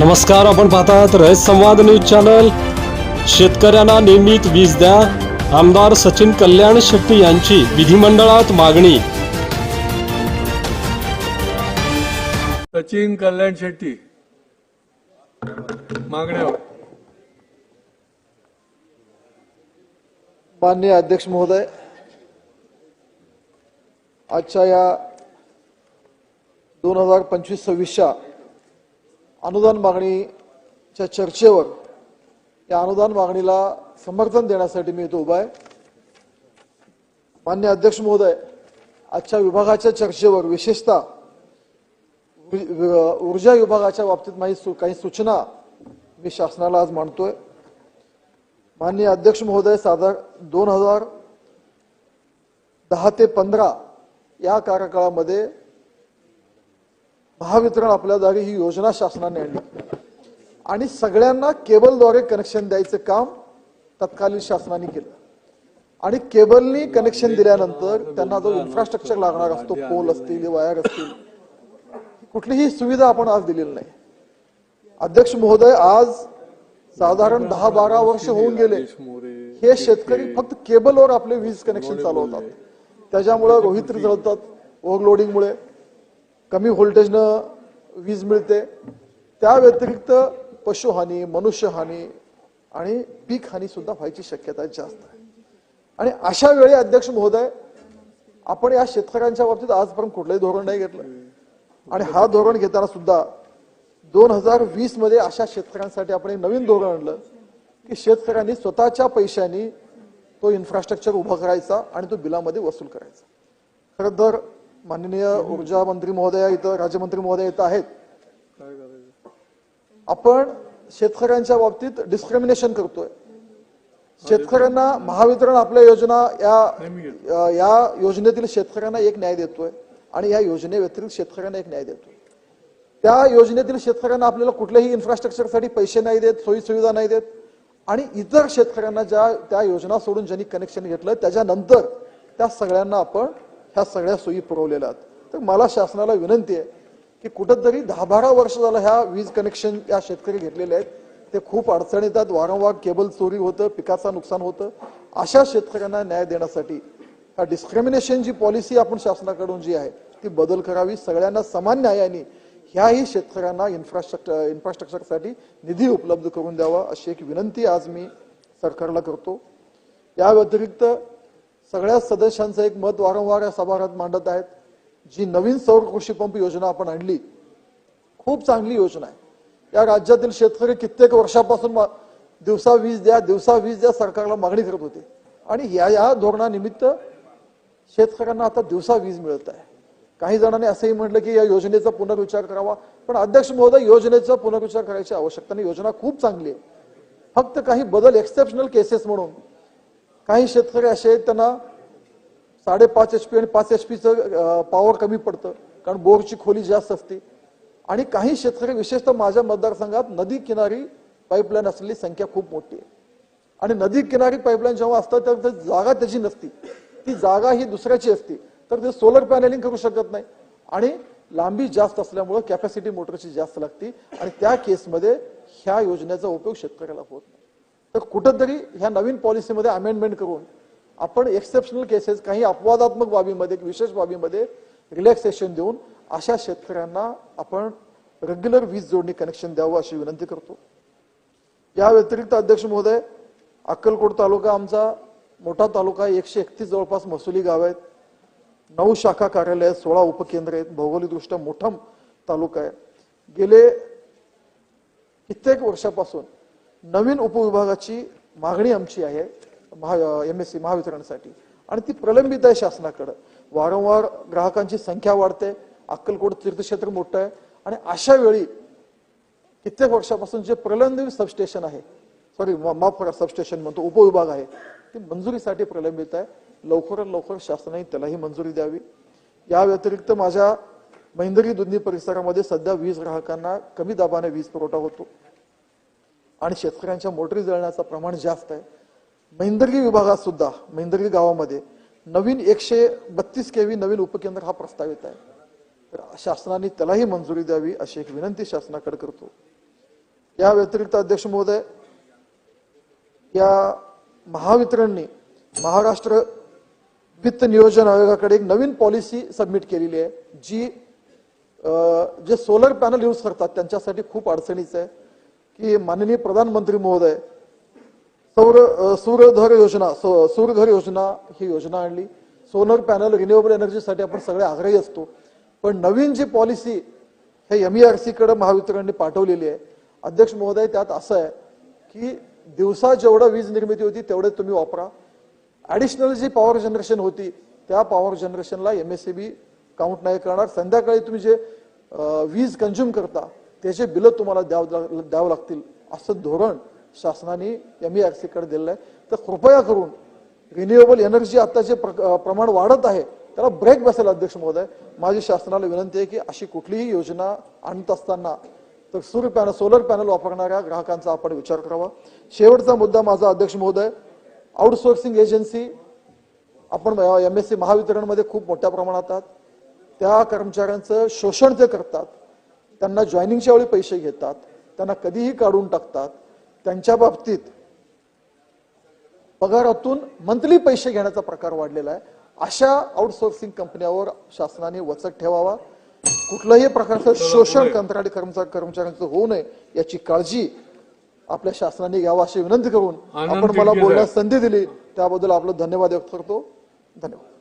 नमस्कार आपण पाहतात रयत संवाद न्यूज चॅनल. शेतकऱ्यांना नियमित वीज द्या. आमदार सचिन कल्याण शेट्टी यांची विधिमंडळात मागणी. सचिन कल्याण शेट्टी. मागण्यावर माननीय अध्यक्ष महोदय आजच्या या दोन हजार पंचवीस सव्वीसच्या अनुदान मागणीच्या चर्चेवर या अनुदान मागणीला समर्थन देण्यासाठी मी इथं उभा आहे. मान्य अध्यक्ष महोदय आजच्या विभागाच्या चर्चेवर विशेषतः उ- ऊर्जा विभागाच्या बाबतीत माझी सु- काही सूचना मी शासनाला आज मांडतोय. माननीय अध्यक्ष महोदय साधार दोन हजार दहा ते पंधरा या कार्यकाळामध्ये महावितरण आपल्या जागी ही योजना शासनाने आणली. आणि सगळ्यांना केबलद्वारे कनेक्शन द्यायचं काम तत्कालीन शासनाने केलं. आणि केबलनी कनेक्शन दिल्यानंतर त्यांना जो इन्फ्रास्ट्रक्चर लागणार असतो पोल असतील वायर असतील कुठलीही सुविधा आपण आज दिलेली नाही. अध्यक्ष महोदय आज साधारण दहा बारा वर्ष होऊन गेले. हे शेतकरी फक्त केबलवर आपले वीज कनेक्शन चालवतात. त्याच्यामुळं रोहित्री जळतात ओव्हरलोडिंगमुळे कमी व्होल्टेजनं वीज मिळते. त्या व्यतिरिक्त पशुहानी मनुष्यहानी आणि पीक हानी सुद्धा व्हायची शक्यता जास्त आहे. आणि अशा वेळी अध्यक्ष महोदय आपण या शेतकऱ्यांच्या बाबतीत आजपर्यंत कुठलंही धोरण नाही घेतलं. आणि हा धोरण घेताना सुद्धा दोन हजार वीसमध्ये अशा शेतकऱ्यांसाठी आपण एक नवीन धोरण आणलं की शेतकऱ्यांनी स्वतःच्या पैशांनी तो इन्फ्रास्ट्रक्चर उभा करायचा आणि तो बिलामध्ये वसूल करायचा. खरं तर माननीय ऊर्जा मंत्री महोदया इथं राज्यमंत्री महोदय इथं आहेत. आपण शेतकऱ्यांच्या बाबतीत डिस्क्रिमिनेशन करतोय. शेतकऱ्यांना महावितरण आपल्या योजना या या योजनेतील शेतकऱ्यांना एक न्याय देतोय आणि या योजनेव्यतिरिक्त शेतकऱ्यांना एक न्याय देतोय. त्या योजनेतील शेतकऱ्यांना आपल्याला कुठल्याही इन्फ्रास्ट्रक्चरसाठी पैसे नाही देत सोयी सुविधा नाही देत आणि इतर शेतकऱ्यांना ज्या त्या योजना सोडून ज्यांनी कनेक्शन घेतलं त्याच्यानंतर त्या सगळ्यांना आपण ह्या सगळ्या सोयी पुरवलेल्या आहेत. तर मला शासनाला विनंती आहे की कुठंतरी दहा बारा वर्ष झालं ह्या वीज कनेक्शन या शेतकरी घेतलेले आहेत. ते खूप अडचणीत येतात वारंवार केबल चोरी होतं पिकाचं नुकसान होतं. अशा शेतकऱ्यांना न्याय देण्यासाठी ह्या डिस्क्रिमिनेशन जी पॉलिसी आपण शासनाकडून जी आहे ती बदल करावी. सगळ्यांना समान न्यायाने ह्याही शेतकऱ्यांना इन्फ्रास्ट्रक्चर इन्फ्रास्ट्रक्चरसाठी निधी उपलब्ध करून द्यावा अशी एक विनंती आज मी सरकारला करतो. या व्यतिरिक्त सगळ्या सदस्यांचं एक मत वारंवार या सभागृहात मांडत आहेत. जी नवीन सौर कृषी पंप योजना आपण आणली खूप चांगली योजना आहे. या राज्यातील शेतकरी कित्येक वर्षापासून दिवसा वीज द्या दिवसा वीज द्या सरकारला मागणी करत होते. आणि या या धोरणानिमित्त शेतकऱ्यांना आता दिवसा वीज मिळत आहे. काही जणांनी असंही म्हटलं की या योजनेचा पुनर्विचार करावा पण अध्यक्ष महोदय योजनेचा पुनर्विचार करायची आवश्यकता नाही. योजना खूप चांगली आहे. फक्त काही बदल एक्सेप्शनल केसेस म्हणून काही शेतकरी असे आहेत त्यांना साडेपाच एच पी आणि पाच एच पीचं पॉवर कमी पडतं. कारण बोरची खोली जास्त असते. आणि काही शेतकरी विशेषतः माझ्या मतदारसंघात नदी किनारी पाईपलाईन असलेली संख्या खूप मोठी आहे. आणि नदी किनारी पाईपलाईन जेव्हा असतं तर ते जागा त्याची नसती. ती जागा ही दुसऱ्याची असते. तर ते सोलर पॅनेलिंग करू शकत नाही. आणि लांबी जास्त असल्यामुळं कॅपॅसिटी मोटरची जास्त लागते. आणि त्या केसमध्ये ह्या योजनेचा उपयोग शेतकऱ्याला होत नाही. तर कुठंतरी ह्या नवीन पॉलिसीमध्ये अमेंडमेंट करून आपण एक्सेप्शनल केसेस काही अपवादात्मक बाबीमध्ये विशेष बाबीमध्ये रिलॅक्सेशन देऊन अशा शेतकऱ्यांना आपण रेग्युलर वीज जोडणी कनेक्शन द्यावं अशी विनंती करतो. या व्यतिरिक्त अध्यक्ष महोदय अक्कलकोट तालुका आमचा मोठा तालुका एकशे एकतीस जवळपास महसुली गाव आहेत. नऊ शाखा कार्यालय आहेत सोळा उपकेंद्र आहेत भौगोलिकदृष्ट्या मोठा तालुका आहे. गेले कित्येक वर्षापासून नवीन उपविभागाची मागणी आमची आहे महा एम एस सी महावितरणसाठी. आणि ती प्रलंबित आहे शासनाकडं. वारंवार ग्राहकांची संख्या वाढते अक्कलकोट तीर्थक्षेत्र मोठं आहे आणि अशा वेळी कित्येक वर्षापासून जे प्रलंबित सबस्टेशन आहे सॉरी माफ करा सबस्टेशन म्हणतो उपविभाग आहे ते मंजुरीसाठी प्रलंबित आहे. लवकरात लवकर शासनाने त्यालाही मंजुरी द्यावी. या व्यतिरिक्त माझ्या महिंदरी दुधनी परिसरामध्ये सध्या वीज ग्राहकांना कमी दाबाने वीज पुरवठा होतो. आणि शेतकऱ्यांच्या मोटरी जळण्याचं प्रमाण जास्त आहे. महिंदर्गी विभागात सुद्धा महिंदर्गी गावामध्ये नवीन एकशे बत्तीस केवी नवीन उपकेंद्र हा प्रस्तावित आहे. तर शासनाने त्यालाही मंजुरी द्यावी अशी एक विनंती शासनाकडे करतो. या व्यतिरिक्त अध्यक्ष महोदय या महावितरणने महाराष्ट्र वित्त नियोजन आयोगाकडे एक नवीन पॉलिसी सबमिट केलेली आहे जी जे सोलर पॅनल यूज करतात त्यांच्यासाठी खूप अडचणीचं आहे. की माननीय प्रधानमंत्री महोदय सौर सूर्यधर योजना सूर्यधर योजना ही योजना आणली. सोलर पॅनल रिन्युएबल एनर्जीसाठी आपण सगळे आग्रही असतो. पण नवीन जी पॉलिसी हे एम ई आर सीकडे महावितरणने पाठवलेली आहे. अध्यक्ष महोदय त्यात असं आहे की दिवसा जेवढं वीज निर्मिती होती तेवढे तुम्ही वापरा. ॲडिशनल जी पॉवर जनरेशन होती त्या पॉवर जनरेशनला बी काउंट नाही करणार. संध्याकाळी तुम्ही जे वीज कंझ्युम करता त्याचे बिलं तुम्हाला द्यावं द्यावं लागतील असं धोरण शासनाने एम ई कडे दिलेलं आहे. तर कृपया करून रिन्युएबल एनर्जी आत्ताचे प्र- प्रमाण वाढत आहे त्याला ब्रेक बसेल अध्यक्ष महोदय माझी शासनाला विनंती आहे की अशी कुठलीही योजना आणत असताना तर सूर्य पॅनल सोलर पॅनल वापरणाऱ्या ग्राहकांचा आपण विचार करावा. शेवटचा मुद्दा माझा अध्यक्ष महोदय आउटसोर्सिंग एजन्सी आपण एम एस सी महावितरणमध्ये खूप मोठ्या प्रमाणात आहात. त्या कर्मचाऱ्यांचं शोषण ते करतात त्यांना जॉईनिंगच्या वेळी पैसे घेतात त्यांना कधीही काढून टाकतात त्यांच्या बाबतीत पगारातून मंथली पैसे घेण्याचा प्रकार वाढलेला आहे. अशा आउटसोर्सिंग कंपन्यावर शासनाने वचक ठेवावा. कुठल्याही प्रकारचं शोषण कंत्राटी कर्मचारी कर्मचाऱ्यांचं होऊ नये याची काळजी आपल्या शासनाने घ्यावा अशी विनंती करून आपण मला. बोलण्यास संधी दिली. त्याबद्दल आपलं धन्यवाद व्यक्त करतो. धन्यवाद.